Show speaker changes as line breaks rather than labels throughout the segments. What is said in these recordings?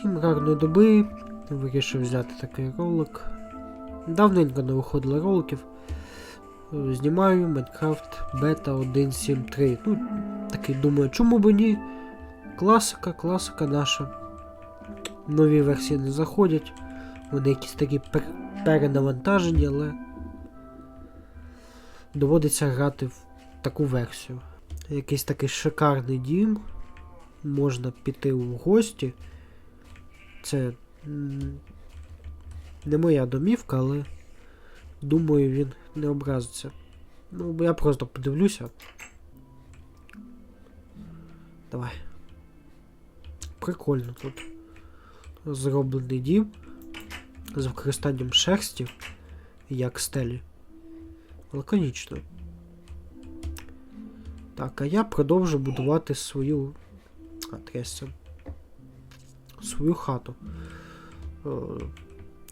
Всім гарної доби. Вирішив взяти такий ролик. Давненько не виходило роликів. Знімаю Minecraft Beta 1.7.3. Ну, такий думаю, чому б ні? Класика, класика наша. Нові версії не заходять. Вони якісь такі пер- перенавантажені, але доводиться грати в таку версію. Якийсь такий шикарний дім. Можна піти в гості. Це не моя домівка, але думаю, він не образиться. Ну, я просто подивлюся. Давай. Прикольно тут. Зроблений дім з використанням шерсті як стелі. Лаконічно. Так, а я продовжу будувати свою адресу. Свою хату. Е,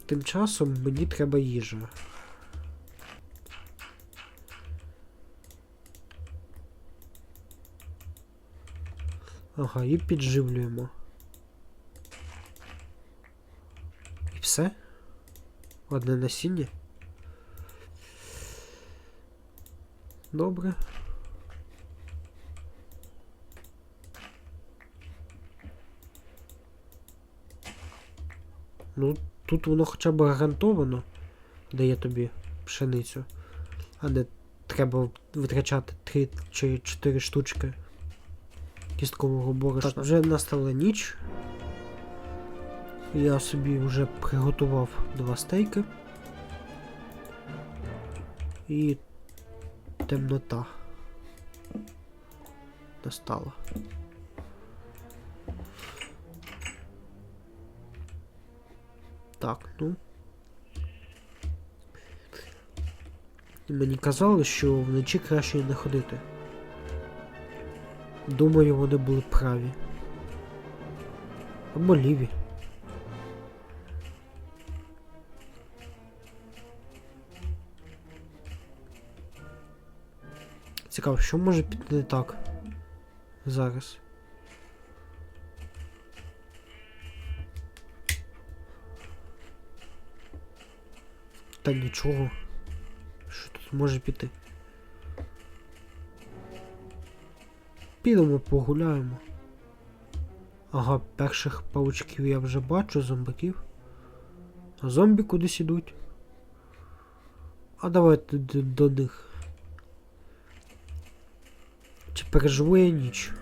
Тим часом мені треба їжа. Ага, і підживлюємо. І все? Одне насіння? Добре. Ну, тут воно хоча б гарантовано дає тобі пшеницю, а не треба витрачати 3 чи 4 штучки кісткового борошна. Так, вже настала ніч. Я собі вже приготував два стейки. І темнота настала. Так, ну. Мені казали, що вночі краще не ходити. Думаю, вони були праві. Або ліві. Цікаво, що може піти не так зараз. Та нічого. Що тут може піти? Підемо погуляємо. Ага, перших паучків я вже бачу, зомбаків. А зомбі кудись ідуть. А давайте до, до них. Чи переживу я ніч?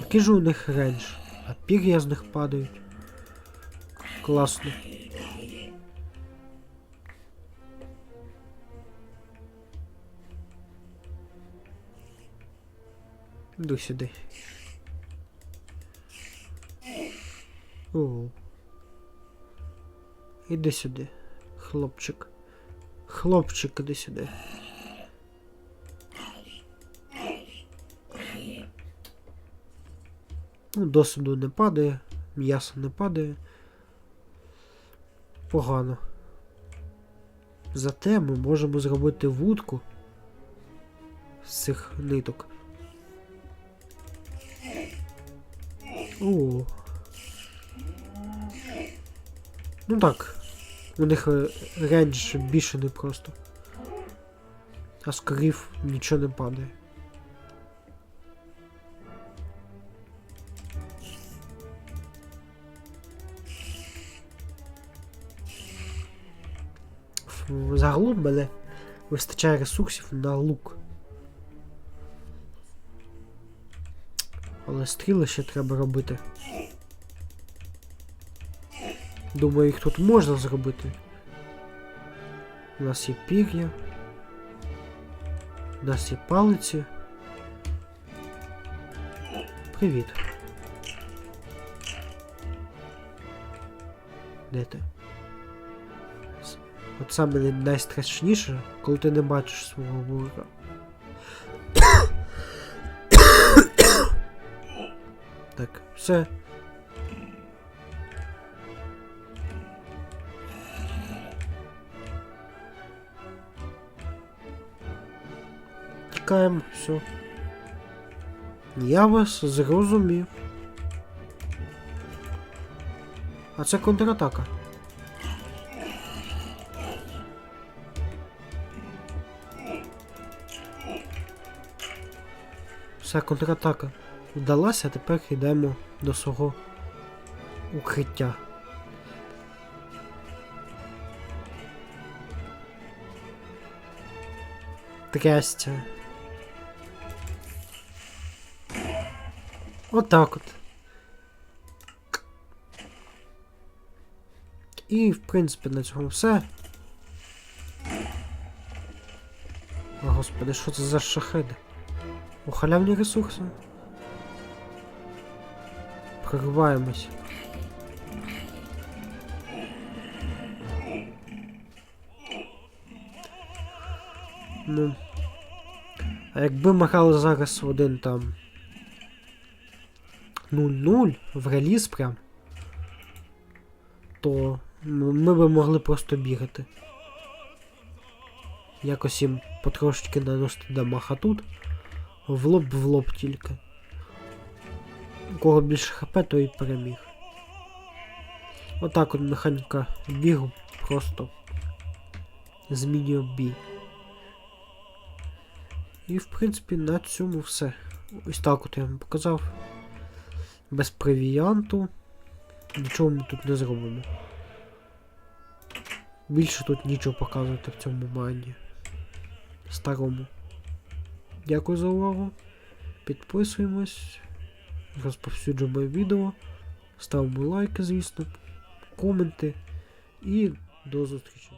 Який же у них рейндж? А пір'я з них падають. Класно. Іду сюди. О. Іди сюди, хлопчик. Хлопчик, іди сюди. Ну, досвіду не падає, м'ясо не падає. Погано. Зате ми можемо зробити вудку з цих ниток. О. Ну так. У них е, рейндж більше не просто. А з нічого не падає. Загалом мене вистачає ресурсів на лук. Але стріли ще треба робити. Думаю, їх тут можна зробити. У нас є пір'я. У нас є палиці. Привіт. Де ти? От саме найстрашніше, коли ти не бачиш свого ворога. так, все. Тікаємо, все. Я вас зрозумів. А це контратака. Все, контратака вдалася, тепер йдемо до свого укриття. Трястя. Отак от. І, в принципі, на цьому все. О, господи, що це за шахеди? О, халявні ресурси. Прориваємось. Ну. А якби ми грали зараз в один там 0-0 в реліз прям, то ми би могли просто бігати. Якось їм потрошечки наносити дамаг, а тут в лоб в лоб тільки. У кого більше хп, той і переміг. Отак от механіка бігу просто змінює бій. І в принципі на цьому все. Ось так от я вам показав. Без провіанту. Нічого ми тут не зробимо. Більше тут нічого показувати в цьому манді. Старому. Дякую за увагу. Підписуємось, розповсюджуємо відео, ставимо лайки, звісно, коменти і до зустрічі.